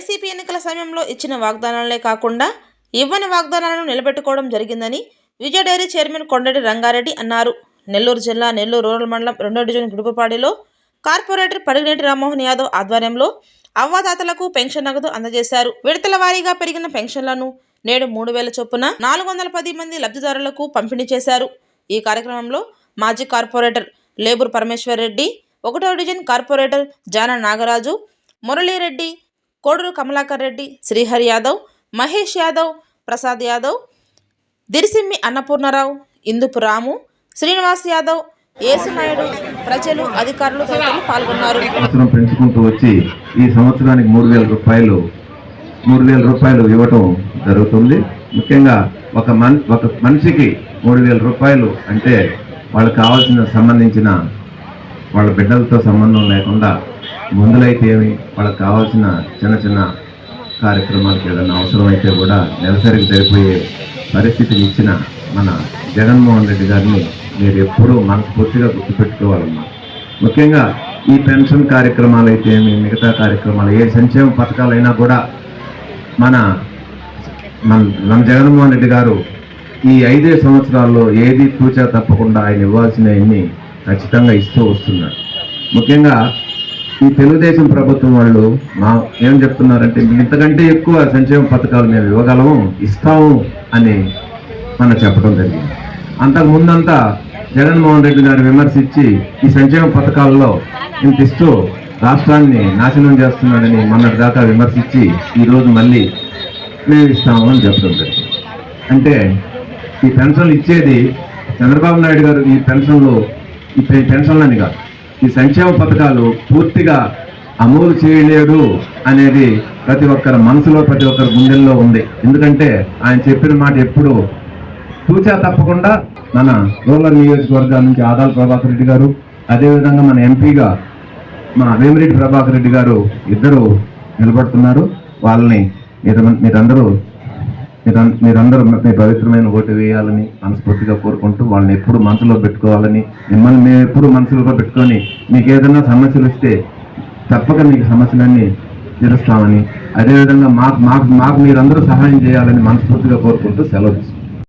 YCP ఎన్నికల సమయంలో ఇచ్చిన వాగ్దానాలే కాకుండా ఇవ్వని వాగ్దానాలను నిలబెట్టుకోవడం జరిగిందని విజయ డైరీ చైర్మన్ కొండటి రంగారెడ్డి అన్నారు. నెల్లూరు జిల్లా నెల్లూరు రూరల్ మండలం రెండో డివిజన్ గుడుపుపాడిలో కార్పొరేటర్ పడిగినేటి రామ్మోహన్ యాదవ్ ఆధ్వర్యంలో అవ్వదాతలకు పెన్షన్ నగదు అందజేశారు. విడతల వారీగా పెరిగిన పెన్షన్లను నేడు మూడు వేల చొప్పున నాలుగు వందల పది మంది లబ్ధిదారులకు పంపిణీ చేశారు. ఈ కార్యక్రమంలో మాజీ కార్పొరేటర్ లేబుర్ పరమేశ్వర్ రెడ్డి ఒకటో డివిజన్ కార్పొరేటర్ జాన నాగరాజు మురళీరెడ్డి కోడూరు కమలాకర్ రెడ్డి శ్రీహరి యాదవ్ మహేష్ యాదవ్ ప్రసాద్ యాదవ్ దిరిసిమ్మి అన్నపూర్ణరావు ఇందుపు రాము శ్రీనివాస్ యాదవ్ ఏసునాయుడు ప్రజలు అధికారులు పాల్గొన్నారు. పెంచుకుంటూ వచ్చి ఈ సంవత్సరానికి మూడు వేల రూపాయలు మూడు వేల రూపాయలు ఇవ్వటం జరుగుతుంది. ముఖ్యంగా ఒక మన్ ఒక మనిషికి మూడు వేల రూపాయలు అంటే వాళ్ళకి కావాల్సిన సంబంధించిన వాళ్ళ బిడ్డలతో సంబంధం లేకుండా మందులైతే ఏమి? వాళ్ళకి కావాల్సిన చిన్న చిన్న కార్యక్రమాలకు ఏదైనా అవసరమైతే కూడా నెలసరికి సరిపోయే పరిస్థితిని ఇచ్చిన మన జగన్మోహన్ రెడ్డి గారిని మీరు ఎప్పుడూ మనస్ఫూర్తిగా గుర్తుపెట్టుకోవాలమ్మా. ముఖ్యంగా ఈ పెన్షన్ కార్యక్రమాలు అయితే ఏమి మిగతా కార్యక్రమాలు ఏ సంక్షేమ పథకాలైనా కూడా మన మన మన జగన్మోహన్ రెడ్డి గారు ఈ ఐదే సంవత్సరాల్లో ఏది తూచా తప్పకుండా ఆయన ఇవ్వాల్సినవన్నీ ఖచ్చితంగా ఇస్తూ వస్తున్నారు. ముఖ్యంగా ఈ తెలుగుదేశం ప్రభుత్వం వాళ్ళు మా ఏం చెప్తున్నారంటే ఇంతకంటే ఎక్కువ సంక్షేమ పథకాలు మేము ఇవ్వగలము ఇస్తాము అని మన చెప్పడం జరిగింది. అంతకు ముందంతా జగన్మోహన్ రెడ్డి గారు విమర్శించి ఈ సంక్షేమ పథకాల్లో ఇంత ఇస్తూ రాష్ట్రాన్ని నాశనం చేస్తున్నాడని మొన్నటి దాకా విమర్శించి ఈరోజు మళ్ళీ మేము ఇస్తాము అని చెప్పడం జరిగింది. అంటే ఈ పెన్షన్లు ఇచ్చేది చంద్రబాబు నాయుడు గారు ఈ పెన్షన్లు ఈ పెన్షన్లు పెన్షన్లని కాదు. ఈ సంక్షేమ పథకాలు పూర్తిగా అమలు చేయలేడు అనేది ప్రతి ఒక్కరి మనసులో ప్రతి ఒక్కరి గుండెల్లో ఉంది. ఎందుకంటే ఆయన చెప్పిన మాట ఎప్పుడు తూచా తప్పకుండా మన రూరల్ నియోజకవర్గాల నుంచి ఆదాల ప్రభాకర్ రెడ్డి గారు అదేవిధంగా మన ఎంపీగా మా వేమిరెడ్డి ప్రభాకర్ రెడ్డి గారు ఇద్దరు నిలబడుతున్నారు. వాళ్ళని మీరు మీరందరూ మీరం- మీరందరూ మీ పవిత్రమైన ఓటు వేయాలని మనస్ఫూర్తిగా కోరుకుంటూ వాళ్ళని ఎప్పుడు మనసులో పెట్టుకోవాలని మిమ్మల్ని మేము ఎప్పుడు మనసులో పెట్టుకొని మీకు ఏదైనా సమస్యలు వస్తే తప్పక మీకు సమస్యలన్నీ తీరుస్తామని అదేవిధంగా మాకు మాకు మాకు మీరందరూ సహాయం చేయాలని మనస్ఫూర్తిగా కోరుకుంటూ సెలవు తీసుకుంటాం